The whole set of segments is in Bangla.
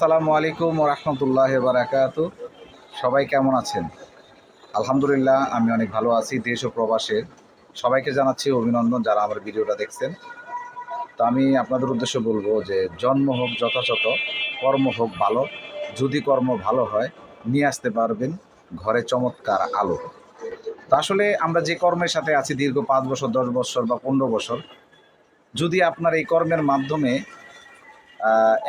আসসালামু আলাইকুম রহমতুল্লাহ বারাকাত। সবাই কেমন আছেন? আলহামদুলিল্লাহ, আমি অনেক ভালো আছি, দেশ ও প্রবাসের। সবাইকে জানাচ্ছি অভিনন্দন যারা আমার ভিডিওটা দেখছেন। তো আমি আপনাদের উদ্দেশ্যে বলব যে, জন্ম হোক যথাযথ, কর্ম হোক ভালো, যদি কর্ম ভালো হয়, নিয়ে আসতে পারবেন ঘরে চমৎকার আলো। তো আসলে আমরা যে কর্মের সাথে আছি দীর্ঘ পাঁচ বছর, দশ বছর বা পনেরো বছর, যদি আপনার এই কর্মের মাধ্যমে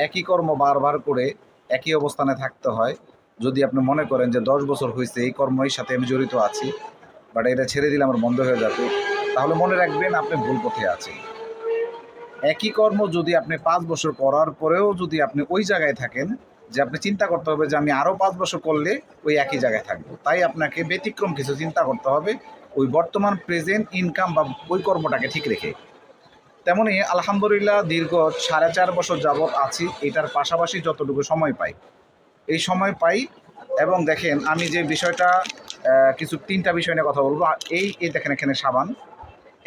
একই কর্ম বারবার করে একই অবস্থানে থাকতে হয়। যদি আপনি মনে করেন যে দশ বছর হয়েছে এই কর্মের সাথে আমি জড়িত আছি বাট এটা ছেড়ে দিলে আমার বন্ধ হয়ে যাবে, তাহলে মনে রাখবেন আপনি ভুল পথে আছেন। একই কর্ম যদি আপনি পাঁচ বছর করার পরেও যদি আপনি ওই জায়গায় থাকেন, যে আপনি চিন্তা করতে হবে যে আমি আরও পাঁচ বছর করলে ওই একই জায়গায় থাকব। তাই আপনাকে ব্যতিক্রম কিছু চিন্তা করতে হবে, ওই বর্তমান প্রেজেন্ট ইনকাম বা ওই কর্মটাকে ঠিক রেখে। তেমনি আলহামদুলিল্লাহ দীর্ঘ সাড়ে চার বছর যাবৎ আছি, এটার পাশাপাশি যতটুকু সময় পাই। এই সময় পাই এবং দেখেন, আমি যে বিষয়টা কিছু তিনটা বিষয় নিয়ে কথা বলব। এই এই দেখেন এখানে সাবান।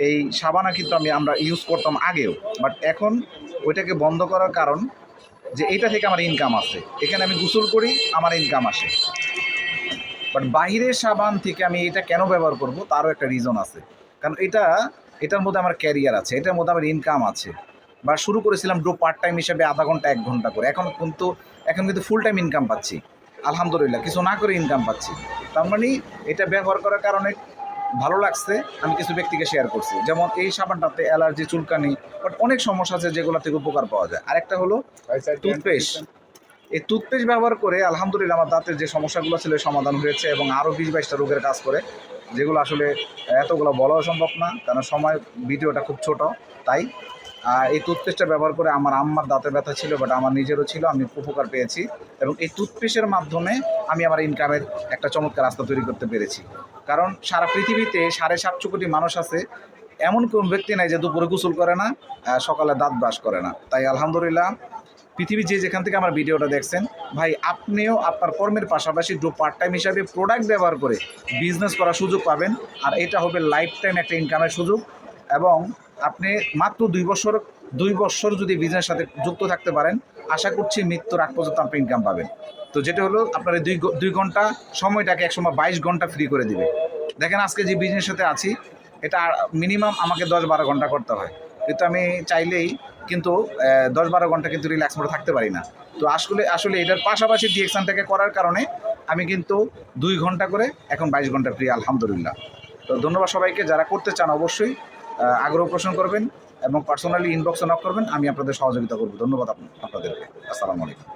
এই সাবানা কিন্তু আমি আমরা ইউজ করতাম আগেও বাট এখন ওইটাকে বন্ধ করার কারণ যে এইটা থেকে আমার ইনকাম আছে। এখানে আমি গোসল করি, আমার ইনকাম আসে। বাট বাইরের সাবান থেকে আমি এটা কেন ব্যবহার করব, তারও একটা রিজন আছে। কারণ এটা এটার মধ্যে আমার ক্যারিয়ার আছে এটার মধ্যে আমার ইনকাম আছে। বা শুরু করেছিলাম ড্রো পার্ট টাইম হিসেবে আধা ঘণ্টা এক ঘণ্টা করে। এখন কিন্তু এখন কিন্তু ফুল টাইম ইনকাম পাচ্ছি। আলহামদুলিল্লাহ কিছু না করে ইনকাম পাচ্ছি। তার মানে এটা ব্যবহার করার কারণে ভালো লাগছে আমি কিছু ব্যক্তিকে শেয়ার করছি। যেমন এই সাবানটাতে অ্যালার্জি চুলকানি বাট অনেক সমস্যা আছে যেগুলো থেকে উপকার পাওয়া যায়। আরেকটা হলো টুথপেস্ট এই টুথপেস্ট ব্যবহার করে আলহামদুলিল্লাহ আমার দাঁতের যে সমস্যাগুলো ছিল সমাধান হয়েছে এবং আরও বিশ বাইশটা রোগের কাজ করে। যেগুলো আসলে এতগুলো বলাও সম্ভব না, কারণ সময় ভিডিওটা খুব ছোট, তাই এই টুথপেস্টটা ব্যবহার করে আমার আম্মার দাঁতের ব্যথা ছিল বাট আমার নিজেরও ছিল, আমি উপকার পেয়েছি, এবং এই টুথপেস্টের মাধ্যমে আমি আমার ইনকামের একটা চমৎকার রাস্তা তৈরি করতে পেরেছি। কারণ সারা পৃথিবীতে সাড়ে সাতশো কোটি মানুষ আছে, এমন কোন ব্যক্তি নাই যে দুপুরে গোসল করে না সকালে দাঁত ব্রাশ করে না। তাই আলহামদুলিল্লাহ পৃথিবী যে যেখান থেকে আমার ভিডিওটা দেখছেন, ভাই, আপনিও আপনার কর্মের পাশাপাশি ডো পার্ট টাইম হিসাবে প্রোডাক্ট ব্যবহার করে বিজনেস করার সুযোগ পাবেন। আর এটা হবে লাইফ টাইম একটা ইনকামের সুযোগ। এবং আপনি মাত্র দুই বছর দুই বছর যদি বিজনেসের সাথে যুক্ত থাকতে পারেন, আশা করছি মৃত্যুর আগ পর্যন্ত আপনি ইনকাম পাবেন। তো যেটা হলো, আপনার দুই দুই ঘণ্টা সময়টাকে একসময় বাইশ ঘণ্টা ফ্রি করে দিবে। দেখেন, আজকে যে বিজনেসের সাথে আছি, এটা মিনিমাম আমাকে দশ বারো ঘণ্টা করতে হয়। কিন্তু আমি চাইলেই কিন্তু দশ বারো ঘণ্টা কিন্তু রিল্যাক্স মোডে থাকতে পারি না। তো আসলে আসলে এটার পাশাপাশি ডিএক্সানটাকে করার কারণে আমি কিন্তু দুই ঘণ্টা করে, এখন বাইশ ঘণ্টা ফ্রি আলহামদুলিল্লাহ। তো ধন্যবাদ সবাইকে, যারা করতে চান অবশ্যই আগ্রহ পোষণ করবেন এবং পার্সোনালি ইনবক্সে নক করবেন, আমি আপনাদের সহযোগিতা করব। ধন্যবাদ আপনাদেরকে। আসসালামু আলাইকুম।